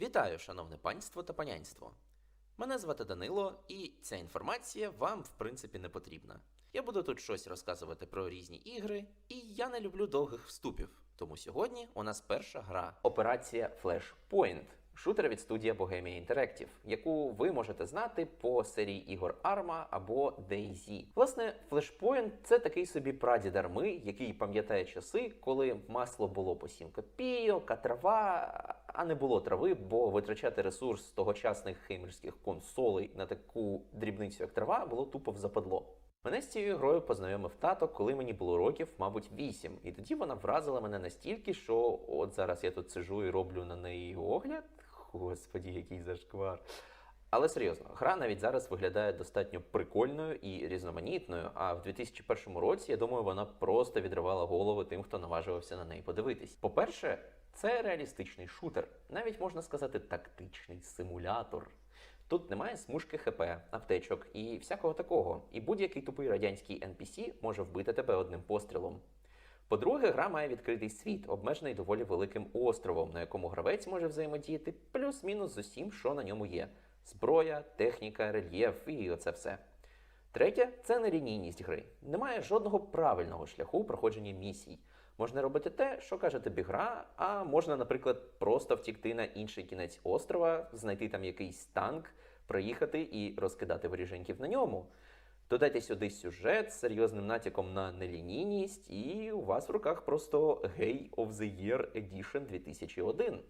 Вітаю, шановне панство та панянство. Мене звати Данило, і ця інформація вам, в принципі, не потрібна. Я буду тут щось розказувати про різні ігри, і я не люблю довгих вступів. Тому сьогодні у нас перша гра Операція Flashpoint. Шутер від студії Bohemia Interactive, яку ви можете знати по серії ігор Arma або DayZ. Власне, Flashpoint – це такий собі прадід арми, який пам'ятає часи, коли масло було по 7 копійок, а трава, а не було трави, бо витрачати ресурс тогочасних хеймерських консолей на таку дрібницю, як трава, було тупо в западло. Мене з цією грою познайомив тато, коли мені було років, мабуть, 8. І тоді вона вразила мене настільки, що от зараз я тут сиджу і роблю на неї огляд. Господі, який зашквар. Але серйозно, гра навіть зараз виглядає достатньо прикольною і різноманітною. А в 2001 році, я думаю, вона просто відривала голови тим, хто наважувався на неї подивитись. По-перше, це реалістичний шутер, навіть можна сказати, тактичний симулятор. Тут немає смужки ХП, аптечок і всякого такого. І будь-який тупий радянський NPC може вбити тебе одним пострілом. По-друге, гра має відкритий світ, обмежений доволі великим островом, на якому гравець може взаємодіяти плюс-мінус з усім, що на ньому є: зброя, техніка, рельєф і оце все. Третє це нелінійність гри. Немає жодного правильного шляху проходження місій. Можна робити те, що каже тобі гра, а можна, наприклад, просто втікти на інший кінець острова, знайти там якийсь танк, проїхати і розкидати воріженьків на ньому. Додайте сюди сюжет з серйозним натяком на нелінійність, і у вас в руках просто Gay of the Year Edition 2001.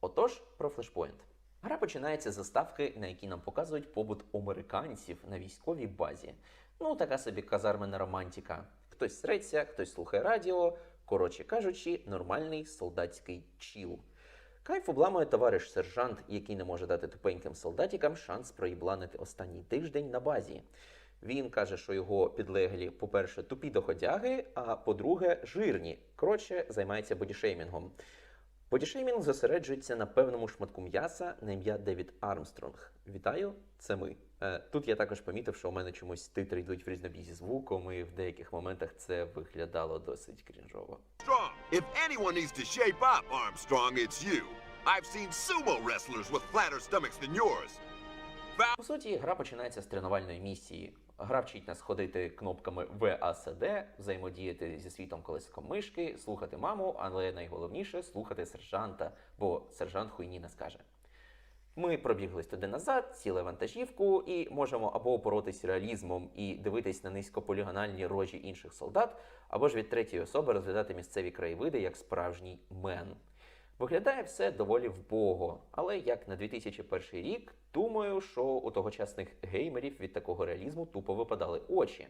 Отож, про Flashpoint. Гра починається з заставки, на якій нам показують побут американців на військовій базі. Ну, така собі казармена романтика. Хтось среться, хтось слухає радіо. Коротше кажучи, нормальний солдатський чіл. Кайф обламує товариш сержант, який не може дати тупеньким солдатікам шанс проїбланити останній тиждень на базі. Він каже, що його підлеглі, по-перше, тупі доходяги, а по-друге, жирні. Коротше, займається бодішеймінгом. Бодішеймінг зосереджується на певному шматку м'яса на ім'я Девід Армстронг. Вітаю, це ми. Е, Тут я також помітив, що у мене чомусь титри йдуть в різнобій зі звуком, і в деяких моментах це виглядало досить крінжово. If anyone needs to shape up, Armstrong, it's you. I've seen sumo wrestlers with flatter stomachs than yours. По суті, гра починається з тренувальної місії. Гра вчить нас ходити кнопками VACD, взаємодіяти зі світом колесиком мишки, слухати маму, але найголовніше слухати сержанта, бо сержант хуйні не скаже. Ми пробіглись туди назад, сіли вантажівку і можемо або боротись реалізмом і дивитись на низькополігональні рожі інших солдат, або ж від третьої особи розглядати місцеві краєвиди як справжній мен. Виглядає все доволі вбого, але як на 2001 рік, думаю, що у тогочасних геймерів від такого реалізму тупо випадали очі.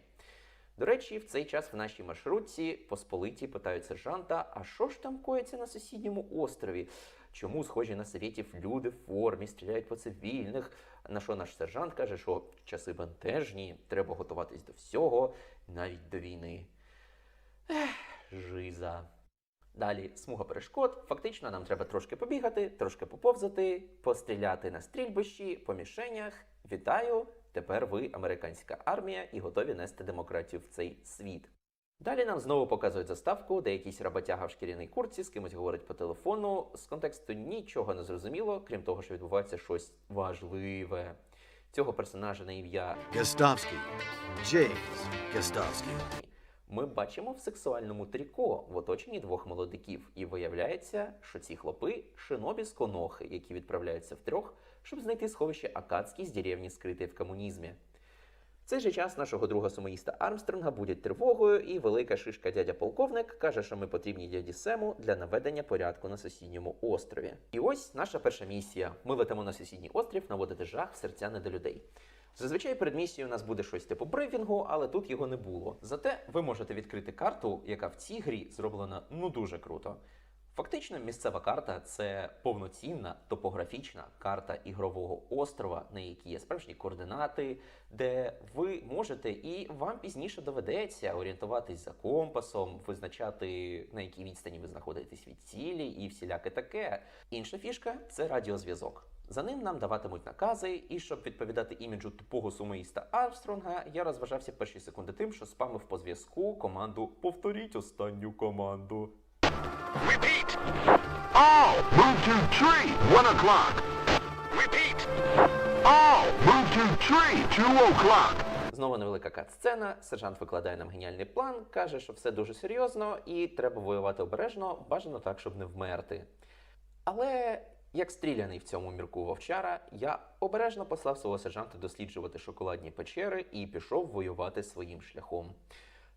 До речі, в цей час в нашій маршрутці посполиті питають сержанта: а що ж там коїться на сусідньому острові? Чому схожі на совєтів люди в формі, стріляють по цивільних? На що наш сержант каже, що часи бентежні, треба готуватись до всього, навіть до війни. Ех, жиза. Далі смуга перешкод. Фактично, нам треба трошки побігати, трошки поповзати, постріляти на стрільбищі, по мішенях. Вітаю! Тепер ви американська армія і готові нести демократію в цей світ. Далі нам знову показують заставку, де якийсь роботяга в шкіряній курці з кимось говорить по телефону. З контексту нічого не зрозуміло, крім того, що відбувається щось важливе. Цього персонажа на ім'я Gostovsky. James Gostovsky. Ми бачимо в сексуальному тріко в оточенні двох молодиків, і виявляється, що ці хлопи шинобі з конохи, які відправляються втрьох, щоб знайти сховище Акацькій з деревні, скритої в комунізмі. В цей же час нашого друга сумоїста Армстронга будять тривогою, і велика шишка дядя полковник каже, що ми потрібні дяді Сему для наведення порядку на сусідньому острові. І ось наша перша місія. Ми летимо на сусідній острів наводити жах в серця до людей. Зазвичай перед місією у нас буде щось типу брифінгу, але тут його не було. Зате ви можете відкрити карту, яка в цій грі зроблена ну дуже круто. Фактично, місцева карта це повноцінна топографічна карта ігрового острова, на якій є справжні координати, де ви можете і вам пізніше доведеться орієнтуватись за компасом, визначати на якій відстані ви знаходитесь від цілі і всіляке таке. Інша фішка це радіозв'язок. За ним нам даватимуть накази, і щоб відповідати іміджу тупого сумоїста Армстронга, я розважався перші секунди тим, що спамив по зв'язку команду Повторіть останню команду. Repeat! All move to tree. One o'clock. Repeat. All move to tree. Two o'clock. Знову невелика кат-сцена. Сержант викладає нам геніальний план, каже, що все дуже серйозно і треба воювати обережно, бажано так, щоб не вмерти. Але як стріляний в цьому мірку вовчара, я обережно послав свого сержанта досліджувати шоколадні печери і пішов воювати своїм шляхом.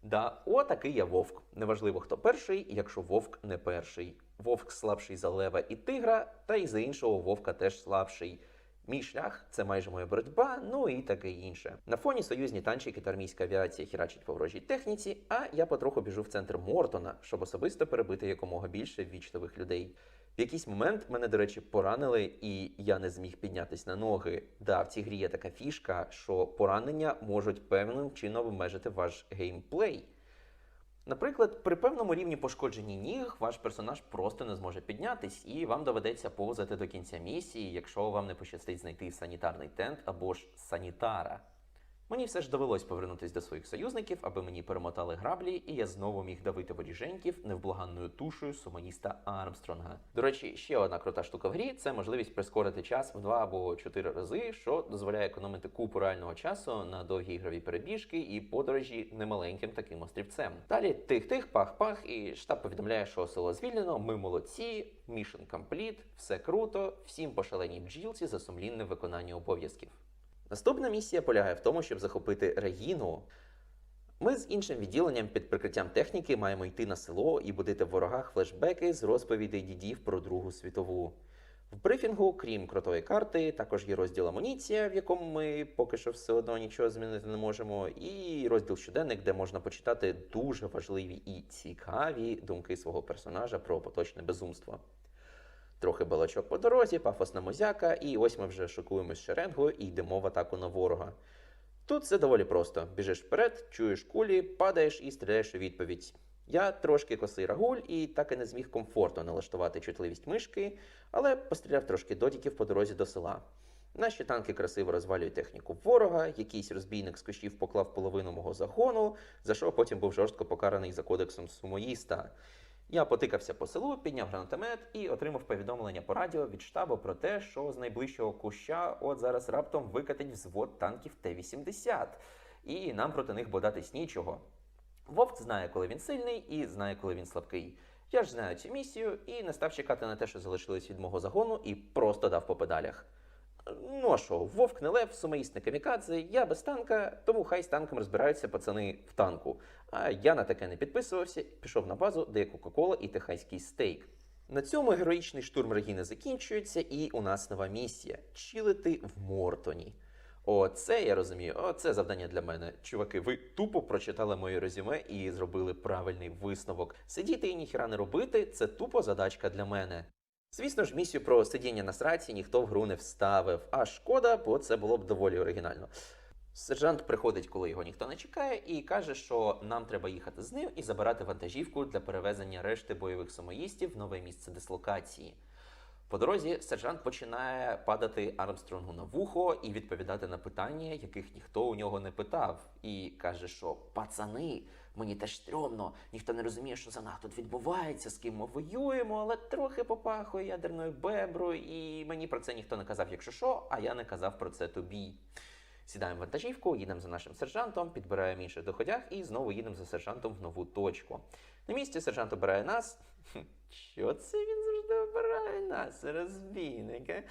Да, отакий я вовк. Неважливо, хто перший, якщо вовк не перший. Вовк слабший за лева і тигра, та й за іншого вовка теж слабший. Мій шлях це майже моя боротьба, ну і таке інше. На фоні союзні танчики та армійська авіація хірачить по ворожій техніці, а я потроху біжу в центр Мортона, щоб особисто перебити якомога більше ввічливих людей. В якийсь момент мене, до речі, поранили, і я не зміг піднятись на ноги. Да, в цій грі є така фішка, що поранення можуть певним чином обмежити ваш геймплей. Наприклад, при певному рівні пошкоджені ніг ваш персонаж просто не зможе піднятись, і вам доведеться повзати до кінця місії, якщо вам не пощастить знайти санітарний тент або ж санітара. Мені все ж довелось повернутися до своїх союзників, аби мені перемотали граблі, і я знову міг давити воріженьків невблаганною тушею суманіста Армстронга. До речі, ще одна крута штука в грі це можливість прискорити час в два або чотири рази, що дозволяє економити купу реального часу на довгі ігрові перебіжки і подорожі немаленьким таким острівцем. Далі тих-тих, пах-пах, і штаб повідомляє, що село звільнено, ми молодці, mission complete, все круто, всім по шаленій бджілці за сумлінне виконання обов'язків. Наступна місія полягає в тому, щоб захопити Регіну. Ми з іншим відділенням під прикриттям техніки маємо йти на село і будити в ворогах флешбеки з розповідей дідів про Другу світову. В брифінгу, крім крутої карти, також є розділ амуніція, в якому ми поки що все одно нічого змінити не можемо, і розділ щоденник, де можна почитати дуже важливі і цікаві думки свого персонажа про поточне безумство. Трохи балачок по дорозі, пафосна мозяка, і ось ми вже шокуємось шеренгою і йдемо в атаку на ворога. Тут все доволі просто: біжиш вперед, чуєш кулі, падаєш і стріляєш у відповідь. Я трошки косий рагуль і так і не зміг комфортно налаштувати чутливість мишки, але постріляв трошки додіків по дорозі до села. Наші танки красиво розвалюють техніку ворога, якийсь розбійник з кущів поклав половину мого загону, за що потім був жорстко покараний за кодексом сумоїста. Я потикався по селу, підняв гранатомет і отримав повідомлення по радіо від штабу про те, що з найближчого куща от зараз раптом викатить взвод танків Т-80, і нам проти них бодатись нічого. Вовк знає, коли він сильний, і знає, коли він слабкий. Я ж знаю цю місію і не став чекати на те, що залишилось від мого загону, і просто дав по педалях. Ну а що, вовк не лев, сумоїст камікадзе, я без танка, тому хай з танком розбираються пацани в танку. А я на таке не підписувався, пішов на базу, де є Кока-Кола і техаський стейк. На цьому героїчний штурм Регіни закінчується, і у нас нова місія чилити в Мортоні. Оце я розумію, оце завдання для мене. Чуваки, ви тупо прочитали моє резюме і зробили правильний висновок. Сидіти і ніхіра не робити це тупо задачка для мене. Звісно ж, місію про сидіння на сраці ніхто в гру не вставив, а шкода, бо це було б доволі оригінально. Сержант приходить, коли його ніхто не чекає, і каже, що нам треба їхати з ним і забирати вантажівку для перевезення решти бойових самоїстів в нове місце дислокації. По дорозі сержант починає падати Армстронгу на вухо і відповідати на питання, яких ніхто у нього не питав, і каже, що пацани, мені теж стрьомно, ніхто не розуміє, що за нас тут відбувається, з ким ми воюємо, але трохи попахує ядерною беброю, і мені про це ніхто не казав, якщо що, а я не казав про це тобі. Сідаємо в вантажівку, їдемо за нашим сержантом, підбираємо інших доходях і знову їдемо за сержантом в нову точку. На місці сержант обирає нас. Що це він завжди обирає нас, розбійники?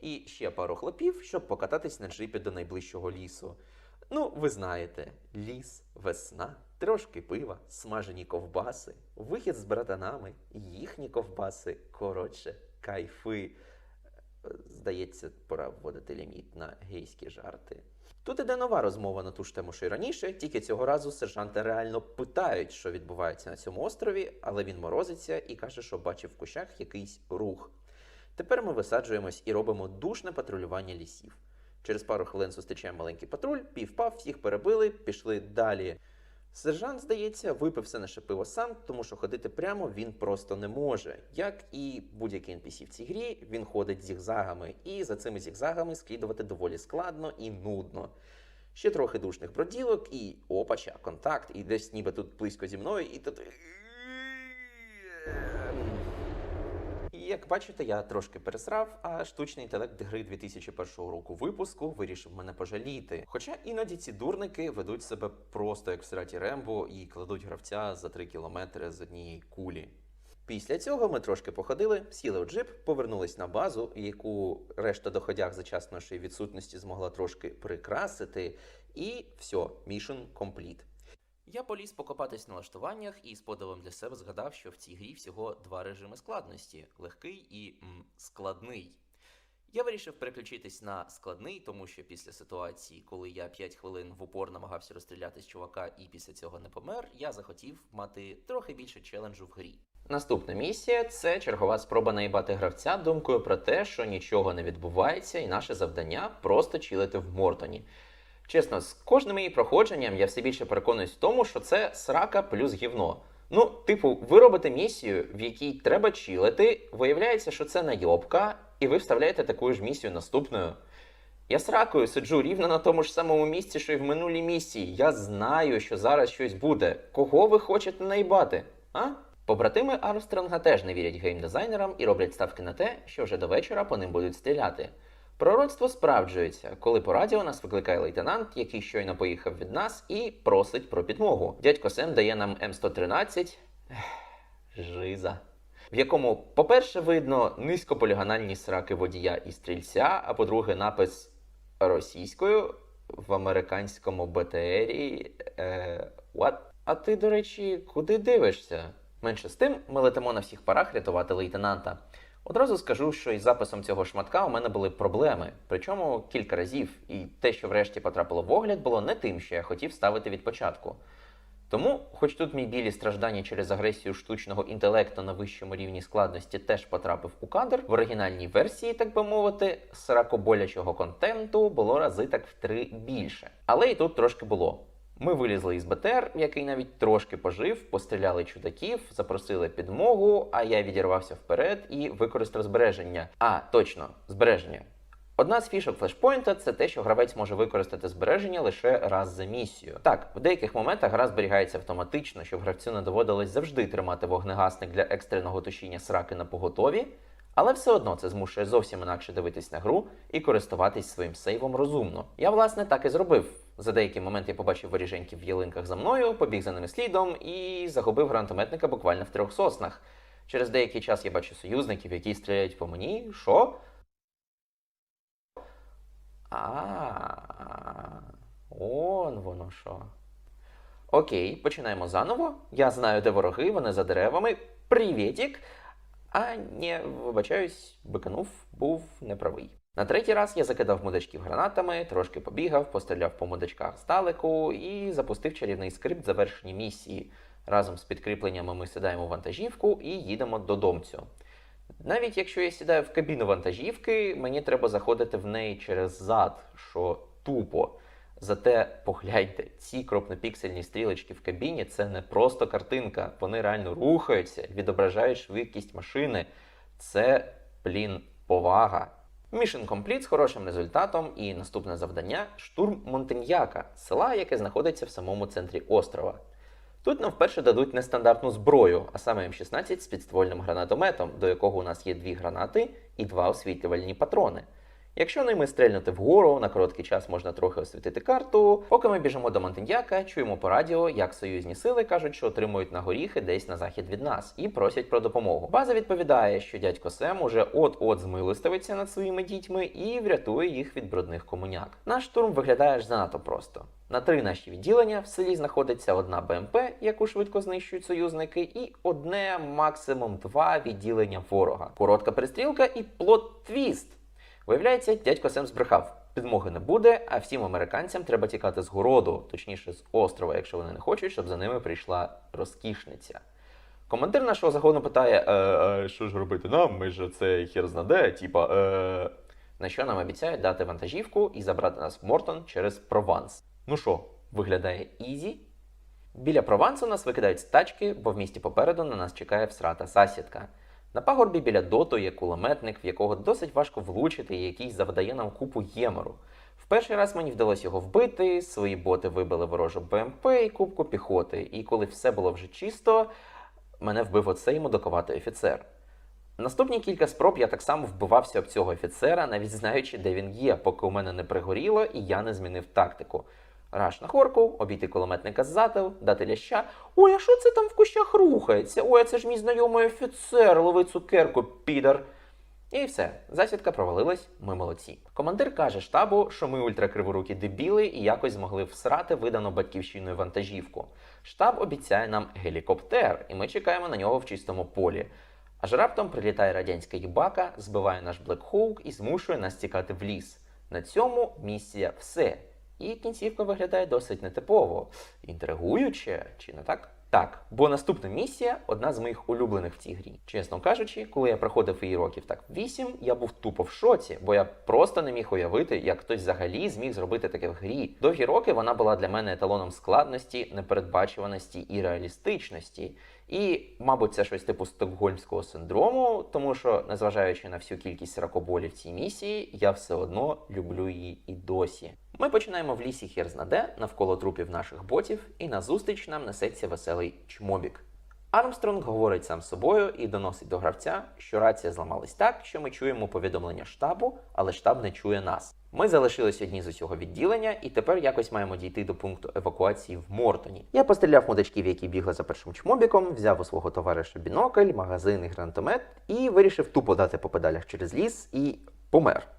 І ще пару хлопів, щоб покататись на джипі до найближчого лісу. Ну, ви знаєте, ліс, весна, трошки пива, смажені ковбаси, вихід з братанами, їхні ковбаси, коротше, кайфи. Е, Здається, пора вводити ліміт на гейські жарти. Тут іде нова розмова на ту ж тему, що й раніше, тільки цього разу сержанта реально питають, що відбувається на цьому острові, але він морозиться і каже, що бачив в кущах якийсь рух. Тепер ми висаджуємось і робимо душне патрулювання лісів. Через пару хвилин зустрічаємо маленький патруль, півпав, всіх перебили, пішли далі. Сержант, здається, випив все наше пиво сам, тому що ходити прямо він просто не може. Як і будь-який NPC в цій грі, він ходить зігзагами, і за цими зігзагами слідувати доволі складно і нудно. Ще трохи душних броділок, і опача, контакт, і десь ніби тут близько зі мною, і тут. Як бачите, я трошки пересрав, а штучний інтелект гри 2001 року випуску вирішив мене пожаліти. Хоча іноді ці дурники ведуть себе просто як в сраті Рембо і кладуть гравця за 3 кілометри з однієї кулі. Після цього ми трошки походили, сіли в джип, повернулись на базу, яку решта доходяг за час нашої відсутності змогла трошки прикрасити, і все, mission complete. Я поліз покопатись в налаштуваннях і з подивом для себе згадав, що в цій грі всього два режими складності легкий і м, складний. Я вирішив переключитись на складний, тому що після ситуації, коли я 5 хвилин в упор намагався розстріляти з чувака і після цього не помер, я захотів мати трохи більше челенджу в грі. Наступна місія це чергова спроба наїбати гравця думкою про те, що нічого не відбувається, і наше завдання просто чилити в Мортоні. Чесно, з кожним її проходженням я все більше переконуюсь в тому, що це срака плюс гівно. Ну, типу, ви робите місію, в якій треба чилити, виявляється, що це найобка, і ви вставляєте таку ж місію наступною. Я сракою сиджу рівно на тому ж самому місці, що й в минулій місії. Я знаю, що зараз щось буде. Кого ви хочете наїбати? А? Побратими Армстронга теж не вірять геймдизайнерам і роблять ставки на те, що вже до вечора по ним будуть стріляти. Пророцтво справджується, коли по радіо нас викликає лейтенант, який щойно поїхав від нас, і просить про підмогу. Дядько Сем дає нам М113. Жиза. В якому, по-перше, видно низькополігональні сраки водія і стрільця, а по-друге, напис російською в американському БТРі. Е, what? А ти, до речі, куди дивишся? Менше з тим, ми летимо на всіх парах рятувати лейтенанта. Одразу скажу, що із записом цього шматка у мене були проблеми, причому кілька разів, і те, що врешті потрапило в огляд, було не тим, що я хотів ставити від початку. Тому, хоч тут мій білі страждання через агресію штучного інтелекту на вищому рівні складності теж потрапив у кадр, в оригінальній версії, так би мовити, сракоболячого контенту було рази так в три більше. Але і тут трошки було. Ми вилізли із БТР, який навіть трошки пожив, постріляли чудаків, запросили підмогу, а я відірвався вперед і використав збереження. А, точно, збереження. Одна з фішок флешпойнта це те, що гравець може використати збереження лише раз за місію. Так, в деяких моментах гра зберігається автоматично, щоб гравцю не доводилось завжди тримати вогнегасник для екстреного тушіння сраки на поготові, але все одно це змушує зовсім інакше дивитись на гру і користуватись своїм сейвом розумно. Я, власне, так і зробив. За деякий момент я побачив воріженьків в ялинках за мною, побіг за ними слідом і загубив гранатометника буквально в трьох соснах. Через деякий час я бачу союзників, які стріляють по мені. Що? А, он воно що. Окей, починаємо заново. Я знаю, де вороги, вони за деревами. Привітік! А ні, вибачаюсь, биканув, був неправий. На третій раз я закидав мудачків гранатами, трошки побігав, постріляв по мудачках здалеку і запустив чарівний скрипт завершення місії. Разом з підкріпленнями ми сідаємо в вантажівку і їдемо до домцю. Навіть якщо я сідаю в кабіну вантажівки, мені треба заходити в неї через зад, що тупо. Зате погляньте, ці кропнопіксельні стрілочки в кабіні це не просто картинка. Вони реально рухаються, відображають швидкість машини. Це, блін, повага. Mission Complete з хорошим результатом і наступне завдання штурм Монтеньяка, села, яке знаходиться в самому центрі острова. Тут нам вперше дадуть нестандартну зброю, а саме М16 з підствольним гранатометом, до якого у нас є дві гранати і два освітлювальні патрони. Якщо ними стрельнути вгору, на короткий час можна трохи освітити карту. Поки ми біжимо до Монтеньяка, чуємо по радіо, як союзні сили кажуть, що отримують на горіхи десь на захід від нас, і просять про допомогу. База відповідає, що дядько Сем уже от-от змилостивиться над своїми дітьми і врятує їх від брудних комуняк. Наш штурм виглядає ж занадто просто. На три наші відділення в селі знаходиться одна БМП, яку швидко знищують союзники, і одне, максимум два відділення ворога. Коротка перестрілка і плот-твіст. Виявляється, дядько Сем збрехав. Підмоги не буде, а всім американцям треба тікати з городу, точніше з острова, якщо вони не хочуть, щоб за ними прийшла розкішниця. Командир нашого загону питає: е, е, що ж робити нам? Ми ж це хер знаде, типа. Е... На що нам обіцяють дати вантажівку і забрати нас в Мортон через Прованс. Ну що, виглядає ізі? Біля Провансу нас викидають з тачки, бо в місті попереду на нас чекає всрата засідка. На пагорбі біля доту є кулеметник, в якого досить важко влучити і який завдає нам купу ємору. В перший раз мені вдалося його вбити, свої боти вибили ворожу БМП і кубку піхоти. І коли все було вже чисто, мене вбив оцей мудакуватий офіцер. Наступні кілька спроб я так само вбивався об цього офіцера, навіть знаючи, де він є, поки у мене не пригоріло і я не змінив тактику. Раш на хорку, обійти кулеметника ззаду, дати ляща. Ой, а що це там в кущах рухається? Ой, а це ж мій знайомий офіцер, лови цукерку, підар. І все, засідка провалилась, ми молодці. Командир каже штабу, що ми ультракриворукі дебіли і якось змогли всрати видану батьківщиною вантажівку. Штаб обіцяє нам гелікоптер, і ми чекаємо на нього в чистому полі. Аж раптом прилітає радянська їбака, збиває наш Блекхоук і змушує нас тікати в ліс. На цьому місія все. І кінцівка виглядає досить нетипово, інтригуюче, чи не так? Так, бо наступна місія одна з моїх улюблених в цій грі. Чесно кажучи, коли я проходив її років так 8, я був тупо в шоці, бо я просто не міг уявити, як хтось взагалі зміг зробити таке в грі. Довгі роки вона була для мене еталоном складності, непередбачуваності і реалістичності. І, мабуть, це щось типу стокгольмського синдрому, тому що, незважаючи на всю кількість ракоболів цій місії, я все одно люблю її і досі. Ми починаємо в лісі хер знаде навколо трупів наших ботів, і назустріч нам несеться веселий чмобік. Армстронг говорить сам собою і доносить до гравця, що рація зламалась так, що ми чуємо повідомлення штабу, але штаб не чує нас. Ми залишились одні з усього відділення, і тепер якось маємо дійти до пункту евакуації в Мортоні. Я постріляв мудачків, які бігли за першим чмобіком, взяв у свого товариша бінокль, магазин і гранатомет, і вирішив тупо дати по педалях через ліс і помер.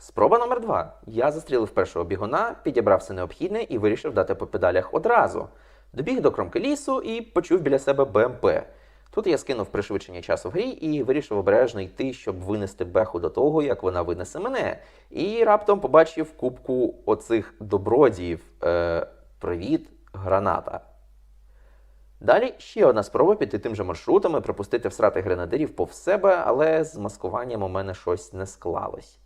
Спроба номер два. Я застрілив першого бігуна, підібрав все необхідне і вирішив дати по педалях одразу. Добіг до кромки лісу і почув біля себе БМП. Тут я скинув пришвидшення часу в грі і вирішив обережно йти, щоб винести беху до того, як вона винесе мене. І раптом побачив кубку оцих добродіїв. Е, Привіт, граната. Далі ще одна спроба піти тим же маршрутом і пропустити всрати гренадирів повз себе, але з маскуванням у мене щось не склалось.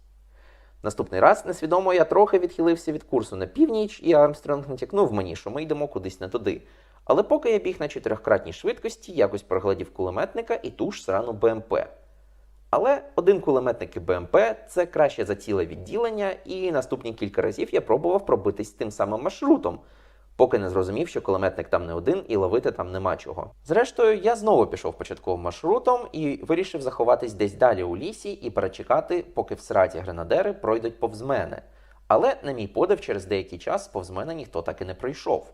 Наступний раз несвідомо я трохи відхилився від курсу на північ, і Армстронг натякнув мені, що ми йдемо кудись не туди. Але поки я біг на чотирьохкратній швидкості, якось проглядів кулеметника і ту ж срану БМП. Але один кулеметник і БМП це краще за ціле відділення, і наступні кілька разів я пробував пробитись тим самим маршрутом, поки не зрозумів, що кулеметник там не один і ловити там нема чого. Зрештою, я знову пішов початковим маршрутом і вирішив заховатись десь далі у лісі і перечекати, поки всраті гренадери пройдуть повз мене. Але, на мій подив, через деякий час повз мене ніхто так і не пройшов.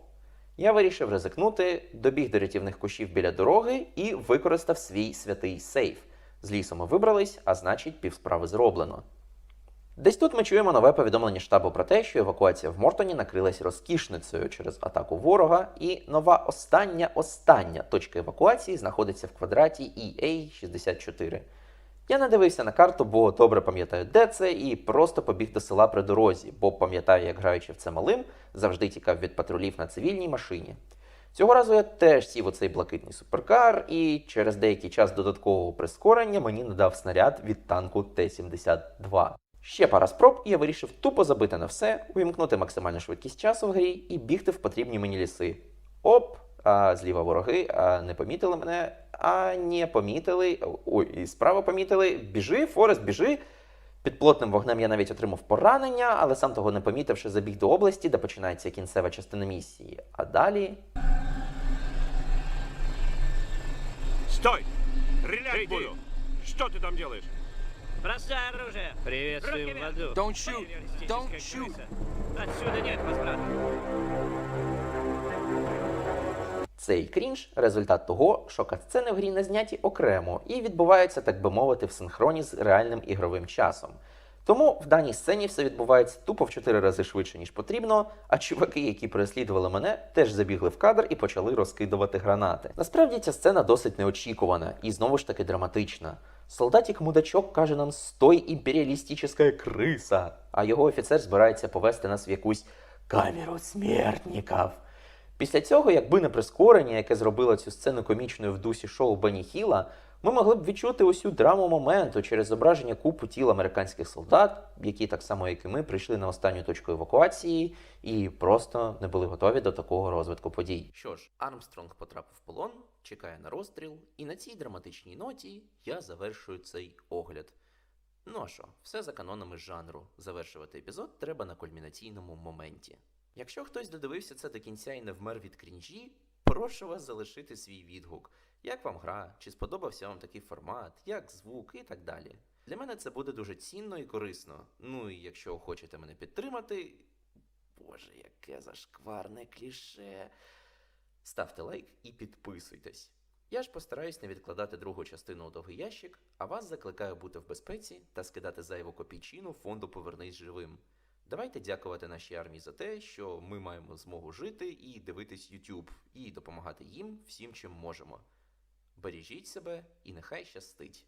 Я вирішив ризикнути, добіг до рятівних кущів біля дороги і використав свій святий сейф. З лісу ми вибрались, а значить, півсправи зроблено. Десь тут ми чуємо нове повідомлення штабу про те, що евакуація в Мортоні накрилась розкішницею через атаку ворога, і нова остання остання точка евакуації знаходиться в квадраті EA64. Я не дивився на карту, бо добре пам'ятаю, де це, і просто побіг до села при дорозі, бо пам'ятаю, як граючи в це малим, завжди тікав від патрулів на цивільній машині. Цього разу я теж сів у цей блакитний суперкар, і через деякий час додаткового прискорення мені надав снаряд від танку Т-72. Ще пара спроб, і я вирішив тупо забити на все, увімкнути максимальну швидкість часу в грі і бігти в потрібні мені ліси. Оп! А зліва вороги, а не помітили мене, а не помітили. Ой, і справа помітили. Біжи, Форест, біжи. Під плотним вогнем я навіть отримав поранення, але сам того не помітивши, забіг до області, де починається кінцева частина місії. А далі. Стой! Стрелять буду! Что ты там делаешь? Бросай оружие! Приветствуем в аду. Don't shoot! Don't shoot! Отсюда нет возврата. Цей крінж результат того, що катсцени в грі не зняті окремо і відбуваються, так би мовити, в синхроні з реальним ігровим часом. Тому в даній сцені все відбувається тупо в 4 рази швидше, ніж потрібно, а чуваки, які переслідували мене, теж забігли в кадр і почали розкидувати гранати. Насправді ця сцена досить неочікувана і знову ж таки драматична. Солдатик мудачок каже нам «Стой, імперіалістична криса, а його офіцер збирається повести нас в якусь камеру смертників. Після цього, якби не прискорення, яке зробило цю сцену комічною в дусі шоу Бенні Хіла, ми могли б відчути усю драму моменту через зображення купу тіл американських солдат, які так само, як і ми, прийшли на останню точку евакуації і просто не були готові до такого розвитку подій. Що ж, Армстронг потрапив в полон, чекає на розстріл, і на цій драматичній ноті я завершую цей огляд. Ну а що, все за канонами жанру. Завершувати епізод треба на кульмінаційному моменті. Якщо хтось додивився це до кінця і не вмер від крінжі, Прошу вас залишити свій відгук. Як вам гра, чи сподобався вам такий формат, як звук і так далі. Для мене це буде дуже цінно і корисно. Ну і якщо хочете мене підтримати. Боже, яке зашкварне кліше. Ставте лайк і підписуйтесь. Я ж постараюсь не відкладати другу частину у довгий ящик, а вас закликаю бути в безпеці та скидати зайву копійчину фонду Повернись живим. Давайте дякувати нашій армії за те, що ми маємо змогу жити і дивитись YouTube, і допомагати їм всім, чим можемо. Бережіть себе і нехай щастить!